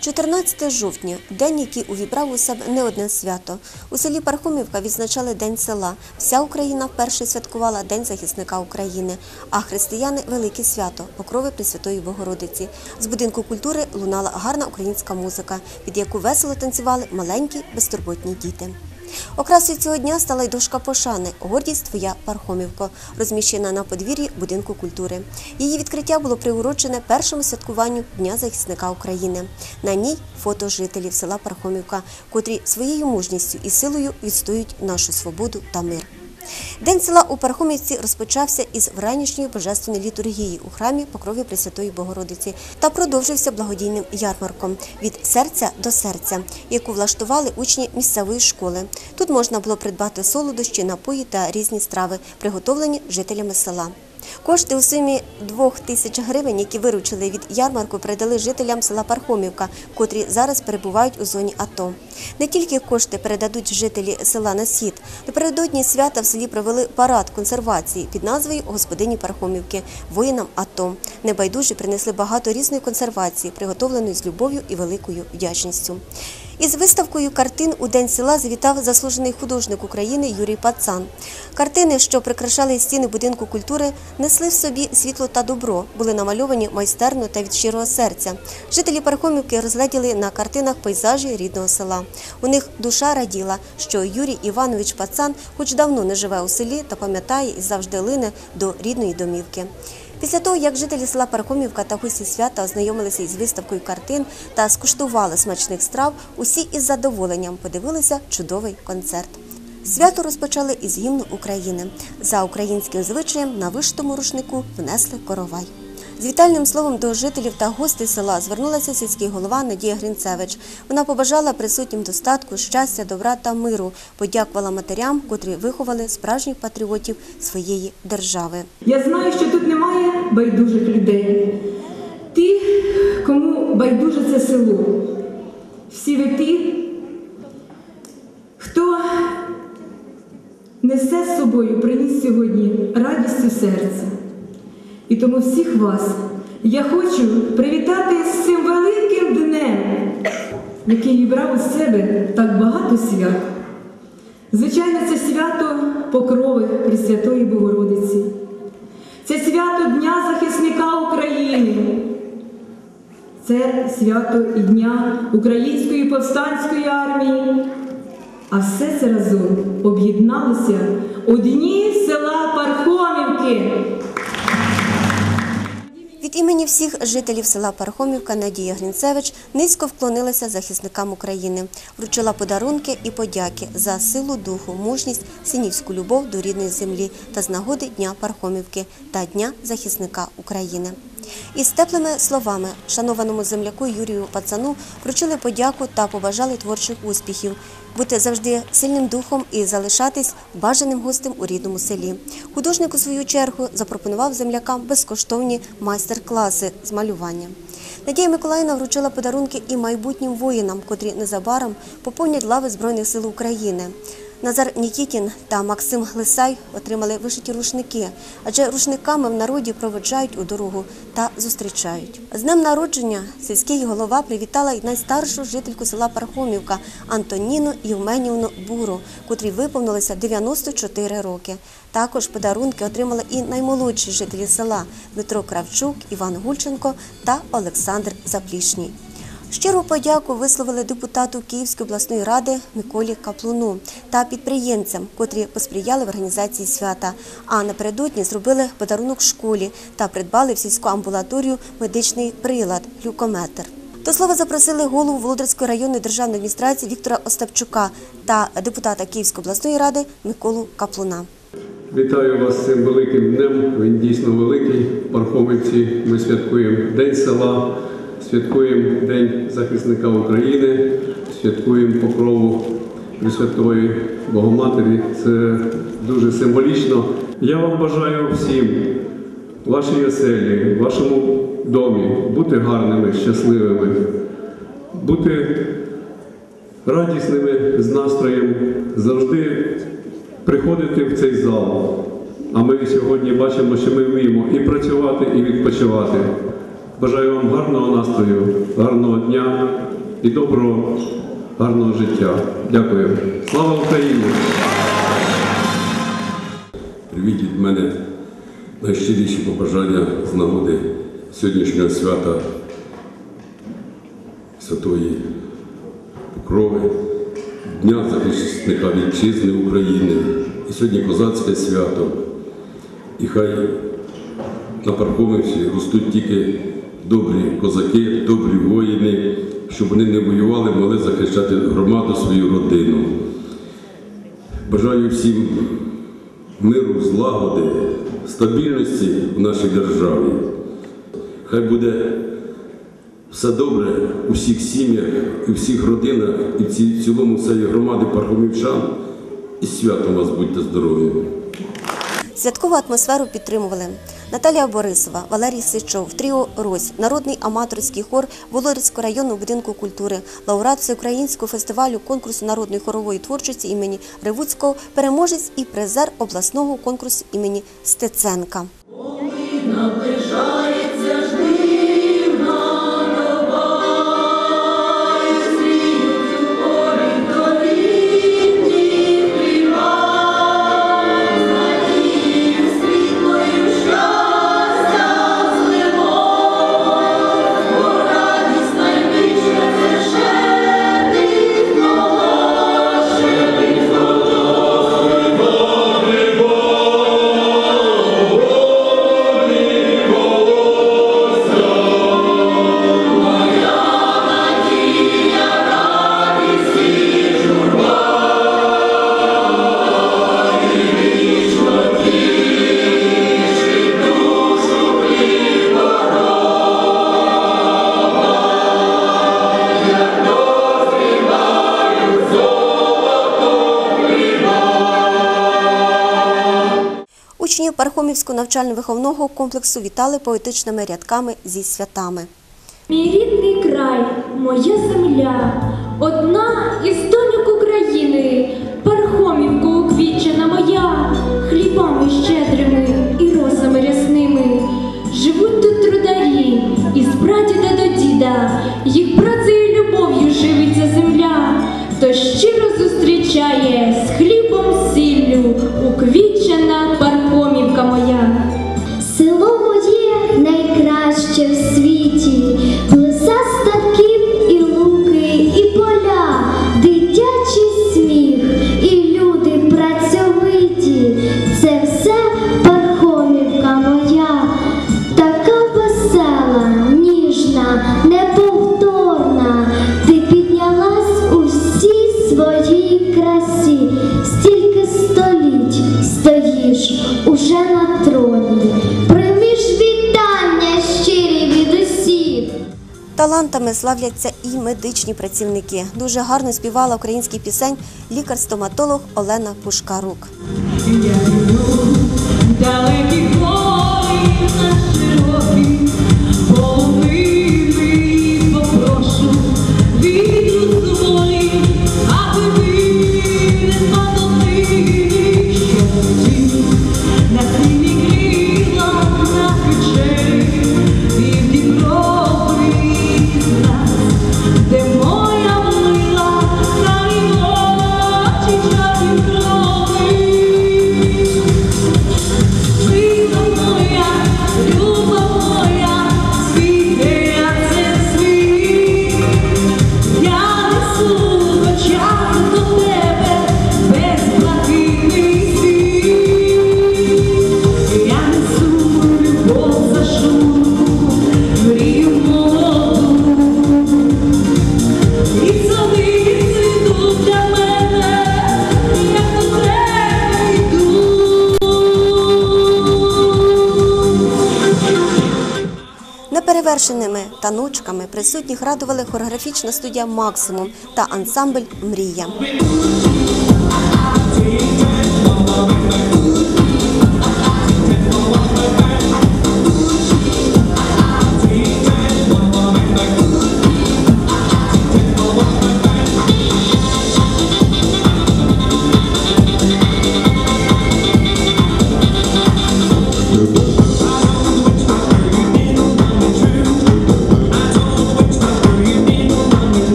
14 жовтня день, який увібрав у себе не одне свято. У селі Пархомівка відзначали День села. Вся Україна вперше святкувала День захисника України, а християни велике свято покрови Пресвятої Богородиці. З будинку культури лунала гарна українська музика, під яку весело танцювали маленькі безтурботні діти. Окрасою цього дня стала й дошка пошани Гордість твоя Пархомівко, розміщена на подвір'ї будинку культури. Її відкриття було приурочене першому святкуванню Дня захисника України. На ній фото жителів села Пархомівка, котрі своєю мужністю і силою відстоюють нашу свободу та мир. День села у Пархомівці розпочався із вранішньої божественної літургії у храмі Покрові Пресвятої Богородиці та продовжився благодійним ярмарком від серця до серця, яку влаштували учні місцевої школи. Тут можна було придбати солодощі, напої та різні страви, приготовлені жителями села. Кошти у сумі двох тисяч гривень, які виручили від ярмарку, передали жителям села Пархомівка, котрі зараз перебувають у зоні АТО. Не тільки кошти передадуть жителі села на схід. Напередодні свята в селі провели парад консервації під назвою Господині Пархомівки воїнам АТО. Небайдужі принесли багато різної консервації, приготовленої з любов'ю і великою вдячністю. Із виставкою картин у День села завітав заслужений художник України Юрій Пацан. Картини, що прикрашали стіни будинку культури, несли в собі світло та добро, були намальовані майстерно та від щирого серця. Жителі Пархомівки розгляділи на картинах пейзажі рідного села. У них душа раділа, що Юрій Іванович Пацан, хоч давно не живе у селі, та пам'ятає і завжди лине до рідної домівки. Після того, як жителі села Пархомівка та гості свята ознайомилися із виставкою картин та скуштували смачних страв, усі із задоволенням подивилися чудовий концерт. Свято розпочали із гімну України. За українським звичаєм на виштому рушнику внесли коровай. З вітальним словом до жителів та гостей села звернулася сільський голова Надія Гринцевич. Вона побажала присутнім достатку, щастя, добра та миру, подякувала матерям, котрі виховали справжніх патріотів своєї держави. Я знаю, що тут немає байдужих людей. Ті, кому байдуже це село. Всі ви ті, хто несе з собою, приніс сьогодні радість у серце. І тому всіх вас я хочу привітати з цим великим днем, який вібрав у себе так багато свят. Звичайно, це свято покрови Пресвятої Богородиці. Це свято Дня захисника України. Це свято і Дня Української повстанської армії. А все це разом об'єдналося у дні села Пархомівки. Від імені всіх жителів села Пархомівка Надія Гринцевич низько вклонилася захисникам України, вручила подарунки і подяки за силу духу, мужність, синівську любов до рідної землі та з нагоди Дня Пархомівки та Дня захисника України. Із теплими словами шанованому земляку Юрію Пацану вручили подяку та побажали творчих успіхів, бути завжди сильним духом і залишатись бажаним гостем у рідному селі. Художник у свою чергу запропонував землякам безкоштовні майстер-класи з малювання. Надія Миколаївна вручила подарунки і майбутнім воїнам, котрі незабаром поповнять лави Збройних сил України. Назар Нікітін та Максим Глисай отримали вишиті рушники, адже рушниками в народі проведжають у дорогу та зустрічають. З днем народження сільський голова привітала й найстаршу жительку села Пархомівка Антоніну Євменівну Буру, котрій виповнилося 94 роки. Також подарунки отримали і наймолодші жителі села Дмитро Кравчук, Іван Гульченко та Олександр Заплішній. Щиру подяку висловили депутату Київської обласної ради Миколі Каплуну та підприємцям, котрі посприяли в організації свята. А напередодні зробили подарунок школі та придбали в сільську амбулаторію медичний прилад люкометр. До слова запросили голову Володарської районної державної адміністрації Віктора Остапчука та депутата Київської обласної ради Миколу Каплуна. Вітаю вас з цим великим днем. Він дійсно великий. В Пархомівці ми святкуємо День села, святкуємо День захисника України, святкуємо покрову Пресвятої Богоматері. Це дуже символічно. Я вам бажаю всім вашій оселі, вашому домі бути гарними, щасливими, бути радісними з настроєм, завжди приходити в цей зал. А ми сьогодні бачимо, що ми вміємо і працювати, і відпочивати. Бажаю вам гарного настрою, гарного дня і доброго, гарного життя. Дякую. Слава Україні! Привіт від мене найщиріші побажання з нагоди сьогоднішнього свята Святої Покрови, Дня захисника Вітчизни України. І сьогодні козацьке свято. І хай на Пархомівці ростуть тільки добрі козаки, добрі воїни, щоб вони не воювали, могли захищати громаду, свою родину. Бажаю всім миру, злагоди, стабільності в нашій державі. Хай буде все добре у всіх сім'ях, у всіх родинах, і в цілому цієї громади пархомівчан. І з святом вас будьте здорові! Святкову атмосферу підтримували Наталія Борисова, Валерій Сичов, Тріо Рось, народний аматорський хор Володарського районного будинку культури, лауреат всеукраїнського фестивалю конкурсу народної хорової творчості імені Ревуцького, переможець і призер обласного конкурсу імені Стеценка. Учнів Пархомівського навчально-виховного комплексу вітали поетичними рядками зі святами. Мій рідний край, моя земля, одна із доньок України, Пархомівка уквічена моя, хлібами щедрими і росами рясними. Живуть тут трударі, із прадіда до діда, їх працею і любов'ю живиться Талантами славляться і медичні працівники. Дуже гарно співала український пісень лікар-стоматолог Олена Пушкарук. Я таночками присутніх радували хореографічна студія Максимум та ансамбль Мрія.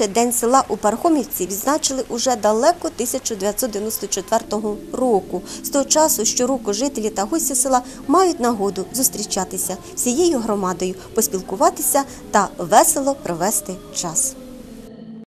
Вперше День села у Пархомівці відзначили уже далеко 1994 року. З того часу щороку жителі та гості села мають нагоду зустрічатися всією громадою, поспілкуватися та весело провести час.